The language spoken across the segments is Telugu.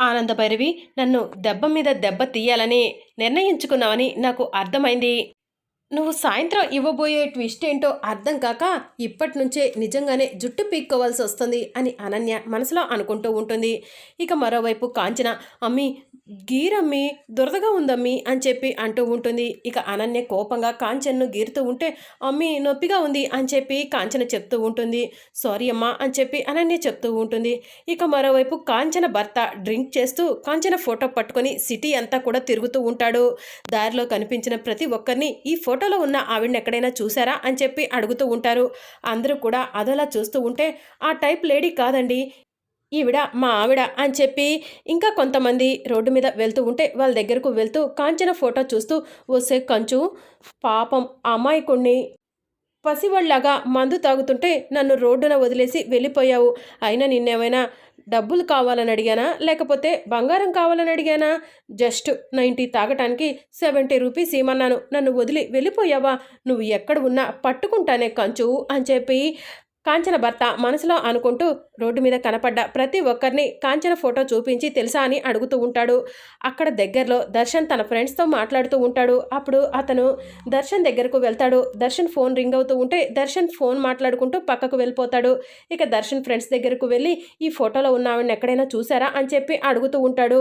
ఆనందభైరవి నన్ను దెబ్బ మీద దెబ్బ తీయాలని నిర్ణయించుకున్నావని నాకు అర్థమైంది. నువ్వు సాయంత్రం ఇవ్వబోయే ట్విస్ట్ ఏంటో అర్థం కాక ఇప్పటి నుంచే నిజంగానే జుట్టు పీక్కోవాల్సి వస్తుంది అని అనన్య మనసులో అనుకుంటూ ఉంటుంది. ఇక మరోవైపు కాంచన అమ్మి గీరమ్మి దురదగా ఉందమ్మి అని చెప్పి అంటూ ఉంటుంది. ఇక అనన్య కోపంగా కాంచన్ను గీరుతూ ఉంటే అమ్మి నొప్పిగా ఉంది అని చెప్పి కాంచన చెప్తూ ఉంటుంది. సారీ అమ్మా అని చెప్పి అనన్య చెప్తూ ఉంటుంది. ఇక మరోవైపు కాంచన భర్త డ్రింక్ చేస్తూ కాంచన ఫోటో పట్టుకొని సిటీ అంతా కూడా తిరుగుతూ ఉంటాడు. దారిలో కనిపించిన ప్రతి ఒక్కరిని ఈ ఫోటోలో ఉన్న ఆవిడని ఎక్కడైనా చూసారా అని చెప్పి అడుగుతూ ఉంటారు. అందరూ కూడా అదోలా చూస్తూ ఉంటే ఆ టైప్ లేడీ కాదండి. ఈవిడ మా ఆవిడ అని చెప్పి ఇంకా కొంతమంది రోడ్డు మీద వెళ్తూ ఉంటే వాళ్ళ దగ్గరకు వెళ్తూ కాంచన ఫోటో చూస్తూ వస్తే కంచు పాపం అమాయకుణ్ణి. పసివాళ్ళలాగా మందు తాగుతుంటే నన్ను రోడ్డున వదిలేసి వెళ్ళిపోయావు. అయినా నిన్నేమైనా డబ్బులు కావాలని అడిగానా? లేకపోతే బంగారం కావాలని అడిగానా? జస్ట్ నైంటీ తాగటానికి సెవెంటీ రూపీస్ ఇమ్మన్నాను నన్ను వదిలి వెళ్ళిపోయావా? నువ్వు ఎక్కడ ఉన్నా పట్టుకుంటానే కంచు అని చెప్పి కాంచన భర్త మనసులో అనుకుంటూ రోడ్డు మీద కనపడ్డ ప్రతి ఒక్కరిని కాంచన ఫోటో చూపించి తెలుసా అని అడుగుతూ ఉంటాడు. అక్కడ దగ్గరలో దర్శన్ తన ఫ్రెండ్స్తో మాట్లాడుతూ ఉంటాడు. అప్పుడు అతను దర్శన్ దగ్గరకు వెళ్తాడు. దర్శన్ ఫోన్ రింగ్ అవుతూ ఉంటే దర్శన్ ఫోన్ మాట్లాడుకుంటూ పక్కకు వెళ్ళిపోతాడు. ఇక దర్శన్ ఫ్రెండ్స్ దగ్గరకు వెళ్ళి ఈ ఫోటోలో ఉన్న ఆవిడని ఎక్కడైనా చూసారా అని చెప్పి అడుగుతూ ఉంటాడు.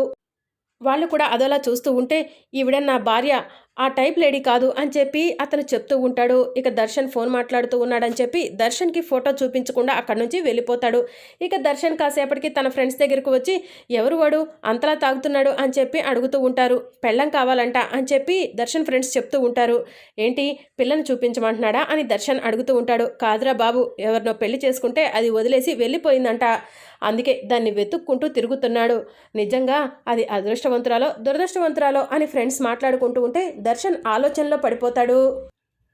వాళ్ళు కూడా అదోలా చూస్తూ ఉంటే ఈవిడ నా భార్య. ఆ టైప్ లేడీ కాదు అని చెప్పి అతను చెప్తూ ఉంటాడు. ఇక దర్శన్ ఫోన్ మాట్లాడుతూ ఉన్నాడని చెప్పి దర్శన్కి ఫోటో చూపించకుండా అక్కడి నుంచి వెళ్ళిపోతాడు. ఇక దర్శన్ కాసేపటికి తన ఫ్రెండ్స్ దగ్గరకు వచ్చి ఎవరు వాడు? అంతలా తాగుతున్నాడు? అని చెప్పి అడుగుతూ ఉంటారు. పెళ్ళం కావాలంట అని చెప్పి దర్శన్ ఫ్రెండ్స్ చెప్తూ ఉంటారు. ఏంటి? పిల్లని చూపించమంటున్నాడా? అని దర్శన్ అడుగుతూ ఉంటాడు. కాదురా బాబు ఎవరినో పెళ్ళి చేసుకుంటే అది వదిలేసి వెళ్ళిపోయిందంట. అందుకే దాన్ని వెతుక్కుంటూ తిరుగుతున్నాడు. నిజంగా అది అదృష్టవంతురాలో దురదృష్టవంతురాలో అని ఫ్రెండ్స్ మాట్లాడుకుంటూ ఉంటే దర్శన్ ఆలోచనలో పడిపోతాడు.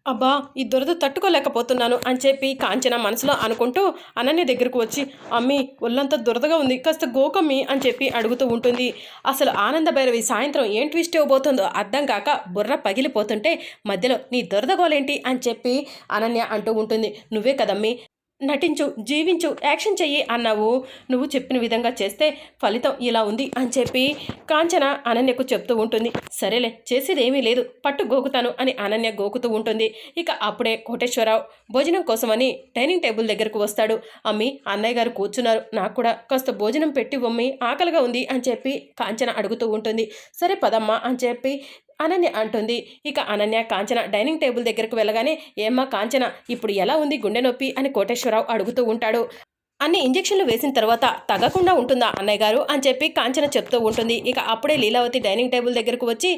అబ్బా ఈ దురద తట్టుకోలేకపోతున్నాను అని చెప్పి కాంచన మనసులో అనుకుంటూ అనన్య దగ్గరకు వచ్చి అమ్మి ఒళ్ళంతా దురదగా ఉంది కాస్త గోకమ్మి అని చెప్పి అడుగుతూ ఉంటుంది. అసలు ఆనంద భైరవి సాయంత్రం ఏం ట్విస్ట్ ఇవ్వబోతుందో అర్థం కాక బుర్ర పగిలిపోతుంటే మధ్యలో నీ దురద గోలేంటి అని చెప్పి అనన్య అంటూ ఉంటుంది. నువ్వే కదమ్మి నటించు జీవించు యాక్షన్ చెయ్యి అన్నావు. నువ్వు చెప్పిన విధంగా చేస్తే ఫలితం ఇలా ఉంది అని చెప్పి కాంచన అనన్యకు చెప్తూ ఉంటుంది. సరేలే చేసేది ఏమీ లేదు. పట్టు గోకుతాను అని అనన్య గోకుతూ ఉంటుంది. ఇక అప్పుడే కోటేశ్వరరావు భోజనం కోసమని డైనింగ్ టేబుల్ దగ్గరకు వస్తాడు. అమ్మి అన్నయ్య గారు కూర్చున్నారు. నాకు కూడా కాస్త భోజనం పెట్టి వమ్మి ఆకలిగా ఉంది అని చెప్పి కాంచన అడుగుతూ ఉంటుంది. సరే పదమ్మా అని చెప్పి అనన్య అంటుంది. ఇక అనన్య కాంచన డైనింగ్ టేబుల్ దగ్గరకు వెళ్ళగానే ఏమ్మా కాంచన ఇప్పుడు ఎలా ఉంది గుండె నొప్పి? అని కోటేశ్వరరావు అడుగుతూ ఉంటాడు. అన్ని ఇంజెక్షన్లు వేసిన తర్వాత తగ్గకుండా ఉంటుందా అన్నయ్య గారు అని చెప్పి కాంచన చెప్తూ ఉంటుంది. ఇక అప్పుడే లీలావతి డైనింగ్ టేబుల్ దగ్గరకు వచ్చి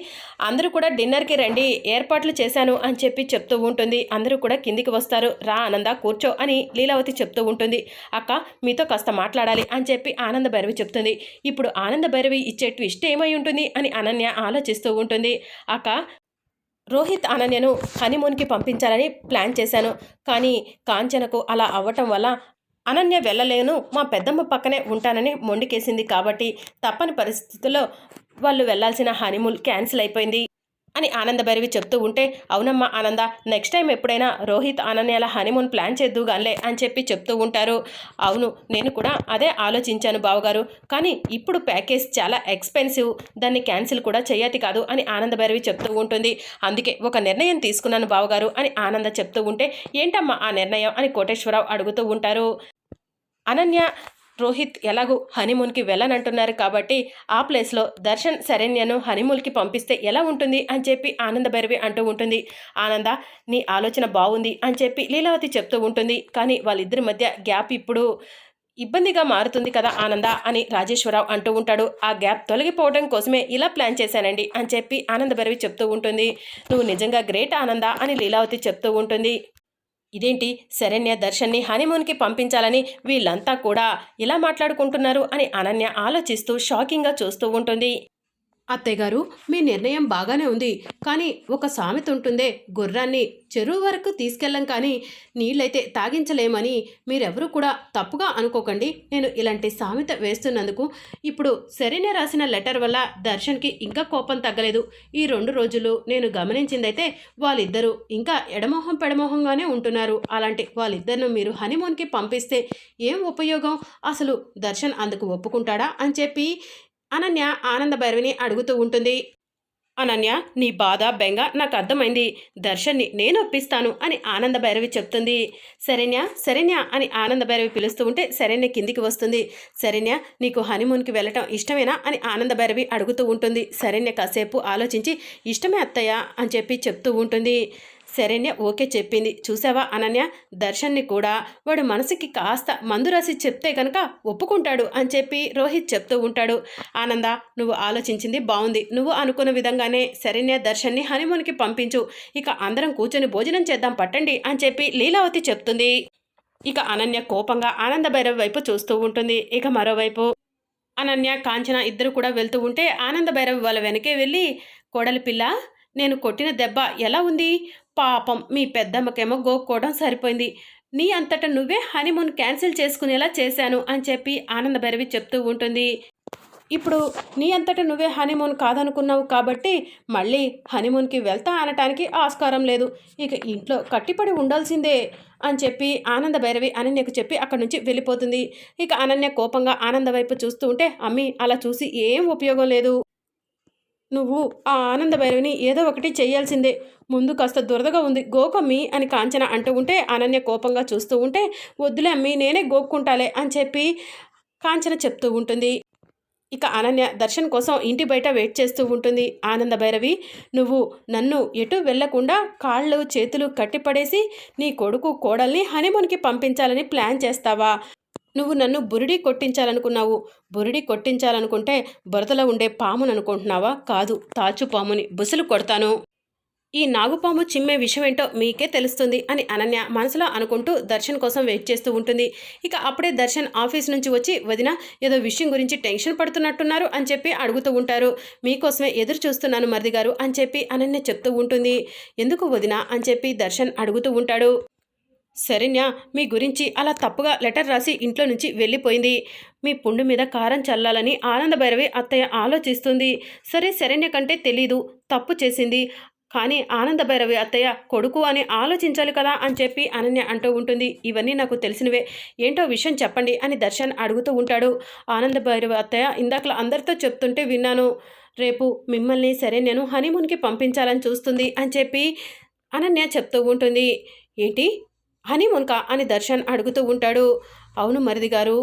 అందరూ కూడా డిన్నర్కి రండి ఏర్పాట్లు చేశాను అని చెప్పి చెప్తూ ఉంటుంది. అందరూ కూడా కిందికి వస్తారు. రా ఆనంద కూర్చో అని లీలావతి చెప్తూ ఉంటుంది. అక్క మీతో కాస్త మాట్లాడాలి అని చెప్పి ఆనంద భైరవి చెప్తుంది. ఇప్పుడు ఆనంద భైరవి ఇచ్చే ట్విస్ట్ ఏమై ఉంటుంది అని అనన్య ఆలోచిస్తూ ఉంటుంది. అక్క రోహిత్ అనన్యను హనీమూన్కి పంపించాలని ప్లాన్ చేశాను. కానీ కాంచనకు అలా అవ్వటం వల్ల అనన్య వెళ్ళలేను. మా పెద్దమ్మ పక్కనే ఉంటానని మొండికేసింది కాబట్టి తప్పని పరిస్థితుల్లో వాళ్ళు వెళ్ళాల్సిన హనీమూన్ క్యాన్సిల్ అయిపోయింది అని ఆనందభైరవి చెప్తూ ఉంటే అవునమ్మా ఆనంద నెక్స్ట్ టైం ఎప్పుడైనా రోహిత్ అనన్యాల హనీమూన్ ప్లాన్ చేద్దుగానిలే అని చెప్పి చెప్తూ ఉంటారు. అవును నేను కూడా అదే ఆలోచించాను బావగారు. కానీ ఇప్పుడు ప్యాకేజ్ చాలా ఎక్స్పెన్సివ్ దాన్ని క్యాన్సిల్ కూడా చేయతి కాదు అని ఆనందభైరవి చెప్తూ ఉంటుంది. అందుకే ఒక నిర్ణయం తీసుకున్నాను బావగారు అని ఆనంద చెప్తూ ఉంటే ఏంటమ్మా ఆ నిర్ణయం అని కోటేశ్వరరావు అడుగుతూ ఉంటారు. అనన్య రోహిత్ ఎలాగూ హనీమూన్కి వెళ్ళనంటున్నారు కాబట్టి ఆ ప్లేస్లో దర్శన్ శరణ్యను హనీమూన్కి పంపిస్తే ఎలా ఉంటుంది అని చెప్పి ఆనంద భైరవి అంటూ ఉంటుంది. ఆనంద నీ ఆలోచన బాగుంది అని చెప్పి లీలావతి చెప్తూ ఉంటుంది. కానీ వాళ్ళిద్దరి మధ్య గ్యాప్ ఇప్పుడు ఇబ్బందిగా మారుతుంది కదా ఆనంద అని రాజేశ్వరరావు అంటూ ఉంటాడు. ఆ గ్యాప్ తొలగిపోవడం కోసమే ఇలా ప్లాన్ చేశానండి అని చెప్పి ఆనంద భైరవి చెప్తూ ఉంటుంది. నువ్వు నిజంగా గ్రేట్ ఆనంద అని లీలావతి చెప్తూ ఉంటుంది. ఇదేంటి? శరణ్య దర్శన్ని హనీమూన్కి పంపించాలని వీళ్ళంతా కూడా ఇలా మాట్లాడుకుంటున్నారు అని అనన్య ఆలోచిస్తూ షాకింగ్గా చూస్తూ ఉంటుంది. అత్తయ్యగారు మీ నిర్ణయం బాగానే ఉంది. కానీ ఒక సామెత ఉంటుందే గుర్రాన్ని చెరువు వరకు తీసుకెళ్ళం కానీ నీళ్ళైతే తాగించలేమని. మీరెవరూ కూడా తప్పుగా అనుకోకండి. నేను ఇలాంటి సామెత వేస్తున్నందుకు ఇప్పుడు సరైన రాసిన లెటర్ వల్ల దర్శన్కి ఇంకా కోపం తగ్గలేదు. ఈ రెండు రోజులు నేను గమనించిందైతే వాళ్ళిద్దరూ ఇంకా ఎడమోహం పెడమోహంగానే ఉంటున్నారు. అలాంటి వాళ్ళిద్దరిను మీరు హనీమూన్కి పంపిస్తే ఏం ఉపయోగం? అసలు దర్శన్ అందుకు ఒప్పుకుంటాడా అని చెప్పి అనన్య ఆనంద భైరవిని అడుగుతూ ఉంటుంది. అనన్య నీ బాధ బెంగ నాకు అర్థమైంది. దర్శన్ని నేను ఒప్పిస్తాను అని ఆనంద భైరవి చెప్తుంది. శరణ్య శరణ్య అని ఆనంద భైరవి పిలుస్తూ ఉంటే శరణ్య కిందికి వస్తుంది. శరణ్య నీకు హనీమూన్కి వెళ్ళటం ఇష్టమేనా అని ఆనంద భైరవి అడుగుతూ ఉంటుంది. శరణ్య కాసేపు ఆలోచించి ఇష్టమే అత్తయ్య అని చెప్పి చెప్తూ ఉంటుంది. శరణ్య ఓకే చెప్పింది. చూసావా అనన్య? దర్శన్ని కూడా. వాడు మనసుకి కాస్త మందు రాసి చెప్తే కనుక ఒప్పుకుంటాడు అని చెప్పి రోహిత్ చెప్తూ ఉంటాడు. ఆనంద నువ్వు ఆలోచించింది బాగుంది నువ్వు అనుకున్న విధంగానే శరణ్య దర్శన్ని హనీమూన్కి పంపించు. ఇక అందరం కూర్చొని భోజనం చేద్దాం పట్టండి అని చెప్పి లీలావతి చెప్తుంది. ఇక అనన్య కోపంగా ఆనంద భైరవ్ వైపు చూస్తూ ఉంటుంది. ఇక మరోవైపు అనన్య కాంచన ఇద్దరు కూడా వెళ్తూ ఉంటే ఆనంద భైరవ్ వాళ్ళ వెనకే వెళ్ళి కోడలి పిల్ల నేను కొట్టిన దెబ్బ ఎలా ఉంది? పాపం మీ పెద్దమ్మకేమో గోక్కోవడం సరిపోయింది. నీ అంతట నువ్వే హనీమూన్ క్యాన్సిల్ చేసుకునేలా చేశాను అని చెప్పి ఆనంద భైరవి చెప్తూ ఉంటుంది. ఇప్పుడు నీ అంతట నువ్వే హనీమూన్ కాదనుకున్నావు కాబట్టి మళ్ళీ హనీమూన్కి వెళ్తా అనటానికి ఆస్కారం లేదు. ఇక ఇంట్లో కట్టిపడి ఉండాల్సిందే అని చెప్పి ఆనంద భైరవి అనన్యకు చెప్పి అక్కడి నుంచి వెళ్ళిపోతుంది. ఇక అనన్య కోపంగా ఆనంద వైపు చూస్తూ ఉంటే అమ్మి అలా చూసి ఏం ఉపయోగం లేదు. నువ్వు ఆ ఆనంద భైరవిని ఏదో ఒకటి చేయాల్సిందే. ముందు కాస్త దురదగా ఉంది. గోకమ్మి అని కాంచన అంటూ ఉంటే అనన్య కోపంగా చూస్తూ ఉంటే వద్దులే అమ్మి నేనే గోక్కుంటాలే అని చెప్పి కాంచన చెప్తూ ఉంటుంది. ఇక అనన్య దర్శన్ కోసం ఇంటి బయట వెయిట్ చేస్తూ ఉంటుంది. ఆనంద భైరవి నువ్వు నన్ను ఎటు వెళ్ళకుండా కాళ్ళు చేతులు కట్టిపడేసి నీ కొడుకు కోడల్ని హనీమూన్కి పంపించాలని ప్లాన్ చేస్తావా? నువ్వు నన్ను బురిడి కొట్టించాలనుకున్నావు. బురిడి కొట్టించాలనుకుంటే బురదలో ఉండే పామును అనుకుంటున్నావా? కాదు తాచు పాముని బుసలు కొడతాను. ఈ నాగుపాము చిమ్మే విషయం ఏంటో మీకే తెలుస్తుంది అని అనన్య మనసులో అనుకుంటూ దర్శన్ కోసం వెయిట్ చేస్తూ ఉంటుంది. ఇక అప్పుడే దర్శన్ ఆఫీస్ నుంచి వచ్చి వదిన ఏదో విషయం గురించి టెన్షన్ పడుతున్నట్టున్నారు అని చెప్పి అడుగుతూ ఉంటారు. మీకోసమే ఎదురు చూస్తున్నాను మరిది గారు అని చెప్పి అనన్య చెప్తూ ఉంటుంది. ఎందుకు వదిన? అని చెప్పి దర్శన్ అడుగుతూ ఉంటాడు. శరణ్య మీ గురించి అలా తప్పుగా లెటర్ రాసి ఇంట్లో నుంచి వెళ్ళిపోయింది. మీ పుండు మీద కారం చల్లాలని ఆనంద భైరవి అత్తయ్య ఆలోచిస్తుంది. సరే శరణ్య కంటే తెలీదు తప్పు చేసింది. కానీ ఆనంద భైరవి అత్తయ్య కొడుకు అని ఆలోచించాలి కదా అని చెప్పి అనన్య అంటూ ఉంటుంది. ఇవన్నీ నాకు తెలిసినవే. ఏంటో విషయం చెప్పండి అని దర్శన్ అడుగుతూ ఉంటాడు. ఆనంద భైరవి అత్తయ్య ఇందాకలా అందరితో చెప్తుంటే విన్నాను. రేపు మిమ్మల్ని సరే నేను హనీమూన్కి పంపించాలని చూస్తుంది అని చెప్పి అనన్య చెప్తూ ఉంటుంది. ఏంటి? హనీమూన్కా అని దర్శన్ అడుగుతూ ఉంటాడు. అవును మరిది గారు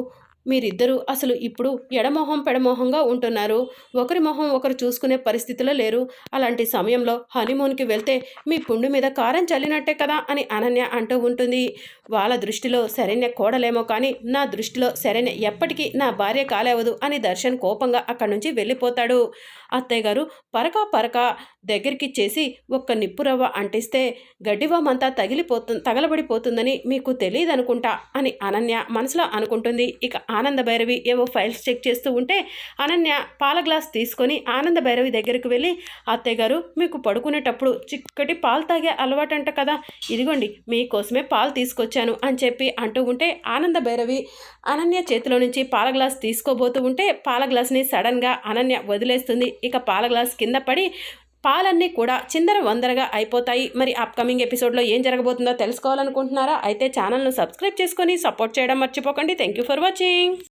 మీరిద్దరూ అసలు ఇప్పుడు ఎడమోహం పెడమోహంగా ఉంటున్నారు. ఒకరి మొహం ఒకరు చూసుకునే పరిస్థితిలో లేరు. అలాంటి సమయంలో హనీమూన్కి వెళ్తే మీ పుండు మీద కారం చల్లినట్టే కదా అని అనన్య అంటూ ఉంటుంది. వాళ్ళ దృష్టిలో శరణ్య కోడలేమో కానీ నా దృష్టిలో శరణ్య ఎప్పటికీ నా భార్య కాలేవదు అని దర్శన్ కోపంగా అక్కడి నుంచి వెళ్ళిపోతాడు. అత్తయ్య గారు పరక పరక దగ్గరికి చేసి ఒక్క నిప్పురవ్వ అంటిస్తే గడ్డివామంతా తగిలిపోతు తగలబడిపోతుందని మీకు తెలియదనుకుంటా అని అనన్య మనసులో అనుకుంటుంది. ఇక ఆనంద భైరవి ఏవో ఫైల్స్ చెక్ చేస్తూ ఉంటే అనన్య పాల గ్లాస్ తీసుకొని ఆనంద భైరవి దగ్గరికి వెళ్ళి అత్తయ్య గారు మీకు పడుకునేటప్పుడు చిక్కటి పాలు తాగే అలవాటంట కదా. ఇదిగోండి మీకోసమే పాలు తీసుకొచ్చాను అని చెప్పి అంటూ ఉంటే ఆనంద భైరవి అనన్య చేతిలో నుంచి పాల గ్లాస్ తీసుకోబోతూ ఉంటే పాల గ్లాస్ని సడన్గా అనన్య వదిలేస్తుంది. ఇక పాల గ్లాస్ కింద పడి పాలన్నీ కూడా చిందర వందరగా అయిపోతాయి. మరి అప్కమింగ్ ఎపిసోడ్లో ఏం జరగబోతుందో తెలుసుకోవాలనుకుంటున్నారా? అయితే ఛానల్ను సబ్స్క్రైబ్ చేసుకొని సపోర్ట్ చేయడం మర్చిపోకండి. Thank you for watching